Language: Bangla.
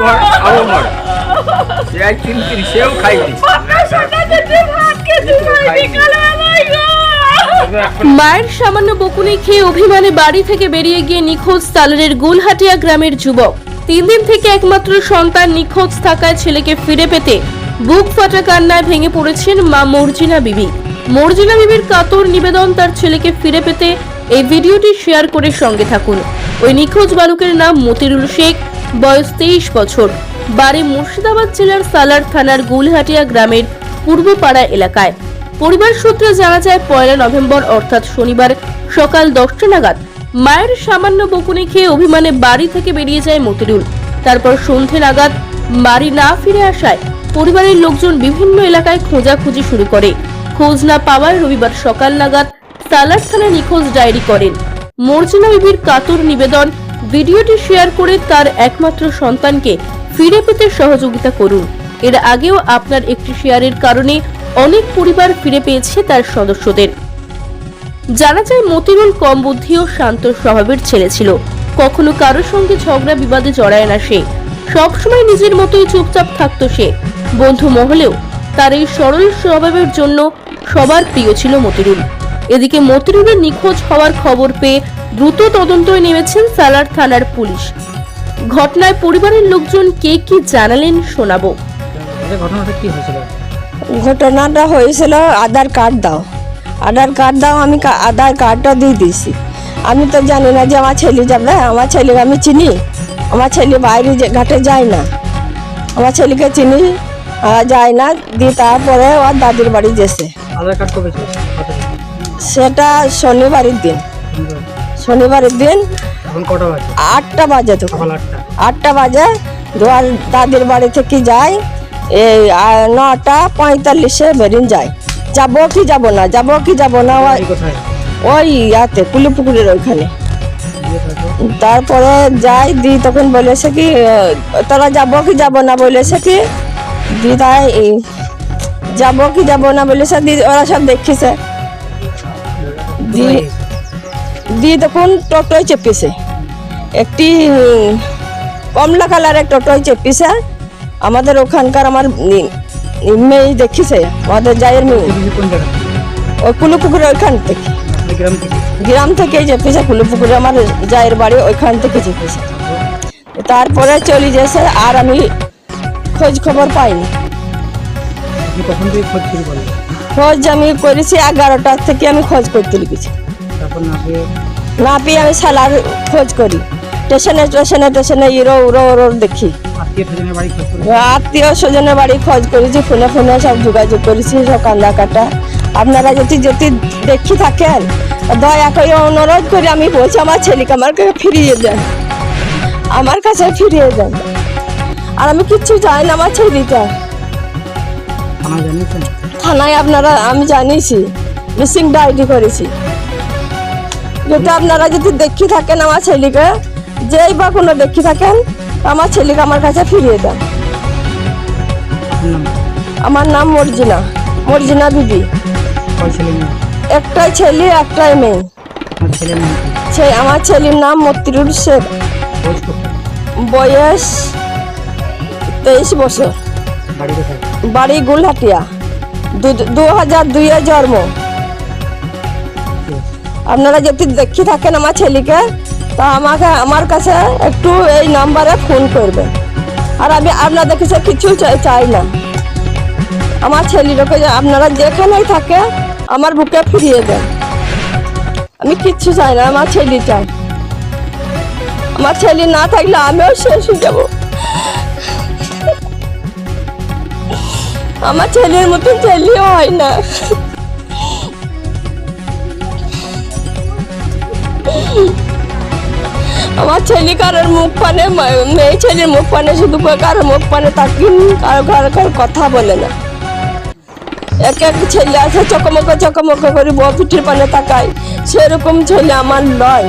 ঘর ঘর। সে আর তিন তিন সেও খাইনি মায়ের সামান্য বকুনি খেয়ে অভিমানে বাড়ি থেকে বেরিয়ে গিয়ে নিখোঁজ সালারের গুলহাটিয়া গ্রামের যুবক। তিন দিন থেকে একমাত্র সন্তান নিখোঁজ থাকায় ছেলেকে ফিরে পেতে বুক ফাটা কান্নায় ভেঙে পড়েছেন মা মর্জিনা বিবি। মর্জিনা বিবির কাতর নিবেদন তার ছেলেকে ফিরে পেতে এই ভিডিওটি শেয়ার করে সঙ্গে থাকুন। ওই নিখোঁজ বালকের নাম মতিরুল শেখ। বয়স তেইশ বছর। বাড়ি মুর্শিদাবাদ জেলার সালার থানার গুলহাটিয়া গ্রামের পূর্বপাড়া এলাকায়। পরিবার সূত্রে জানা যায়, পয়লা নভেম্বর অর্থাৎ শনিবার সকাল দশটা নাগাদ মায়ের সামান্য বকুনি খেয়ে অভিমানে বাড়ি থেকে বেরিয়ে যায় মতিরুল। তারপর সন্ধে নাগাদ বাড়ি না ফিরে আসায় পরিবারের লোকজন বিভিন্ন এলাকায় খোঁজাখুঁজি শুরু করে। খোঁজ না পাওয়ায় রবিবার সকাল নাগাদ সালার থানায় নিখোঁজ ডায়েরি করেন। মর্জিনা বিবির কাতর নিবেদন ভিডিওটি শেয়ার করে তার একমাত্র সন্তানকে ফিরে পেতে সহযোগিতা করুন। এর আগেও আপনার একটি শেয়ারের কারণে অনেক পরিবার ফিরে পেয়েছে তার সদস্যদের। জানা যায়, মতিরুল কম বুদ্ধি ও শান্ত স্বভাবের ছেলে ছিল। কখনো কারোর সঙ্গে ঝগড়া, বিবাদে জড়ায় না সে। সবসময় নিজের মতোই চুপচাপ থাকতো সে। বন্ধু মহলেও তার এই সরল স্বভাবের জন্য সবার প্রিয় ছিল মতিরুল। এদিকে মতিরুলের নিখোঁজ হওয়ার খবর পেয়ে দ্রুত তদন্তয় নেমেছেন সালার থানার পুলিশ। ঘটনায় পরিবারের লোকজন কে কি জানালেন শোনাবো। ঘটনাটা কি হয়েছিল? ঘটনাটা হয়েছিল আধার কার্ড দাও। আধার কার্ড দাও আমি আধার কার্ডটা দিয়ে দিয়েছি। আমি তো জানি না যে আমার ছেলে যাবে। আমার ছেলেকে আমি চিনি। আমার ছেলে বাইরে যে- ঘাটে যায় না। আমার ছেলেকে চিনি যায় না। দিয়ে তারপরে ওর দাদির বাড়ি যেছে আধার কার্ড কবে সেটা শনিবারের দিন। শনিবারের দিন আটটা বাজে তো। আটটা। বাজে দোয়ার দাদির বাড়ি থেকে যাই এই নটা পঁয়তাল্লিশে বেরিয়ে যায় যাব কি যাব না যাব কি যাব না ওই- ইয়াতে কুলিপুকুরের ওইখানে। তারপরে? যাই দি তখন বলেছে কি তোরা যাব কি যাব না বলেছে কি দি তাই যাব কি যাব না বলেছে দি ওরা সব দেখেছে। দি দি তখন টোটোয় চেপেছে। একটি কমলা কালারের টোটোয় চেপেছে। আমাদের ওখানকার আমার মেয়ে দেখিছে আমাদের জায়ের মেয়ে। ওই কুলুপুকুরের ওইখান থেকে। গ্রাম থেকে? চেপেছে কুলুপুকুরে আমার জায়ের বাড়ি ওইখান থেকে চেপেছে। তারপরে চলে গেছে আর আমি খোঁজ খবর পাইনি। কখন থেকে খোঁজ শুরু করলেন? খোঁজ আমি করেছি এগারোটার থেকে আমি খোঁজ করতে লিখেছি না পেয়ে আমি সালার খোঁজ করি। স্টেশনে স্টেশনে স্টেশনে ইরো উড়ো উড়ো দেখি। আত্মীয় স্বজনের বাড়ি খোঁজ করেছি ফোনে ফোনে সব যোগাযোগ করেছি সব কান্দা কাটা। আপনারা যদি যদি দেখি থাকেন দয়া করে অনুরোধ করে আমি বলছি আমার ছেলেকে আমার কাছে ফিরিয়ে দেন। আমার কাছে ফিরিয়ে দেন। আর আমি কিচ্ছু চাই না আমার ছেলেটা জানিয়েছেন? থানায় আপনারা আমি জানিয়েছি মিসিং ডায়েরি করেছি। যদি আপনারা যদি দেখি থাকেন আমার ছেলেকে যেই বা কোনো দেখি থাকেন আমার ছেলেকে আমার কাছে ফিরিয়ে দেন। আমার নাম মর্জিনা মর্জিনা বিবি একটাই ছেলে একটাই মেয়ে। সে আমার ছেলের নাম মতিরুল শেখ বয়স তেইশ বছর। বাড়ি গুলহাটিয়া। দু- হাজার জন্ম। আপনারা যদি দেখি থাকেন আমার ছেলেকে, তা আমাকে, আমার কাছে একটু এই নাম্বারে ফোন করবেন আর আমি আপনাদের কাছে কিছু চাই- না। আমার ছেলেটাকে আপনারা যেখানেই থাকে, আমার বুকে ফিরিয়ে দেন। আমি কিচ্ছু চাই না, আমার ছেলে চাই আমার ছেলে না থাকলে আমিও শেষ হয়ে যাব। আমার ছেলের মতন ছেলেও হয় না। আমার ছেলে কারোর মুখ পানে, মেয়ে ছেলের মুখ পানে, শুধু করে কারোর মুখ পানে তাকি কারও কারও কারও কথা বলে না। এক এক ছেলে আছে, চকমক চকমক করে বউ পিঠির পানে তাকায়। সেরকম ছেলে আমার নয়।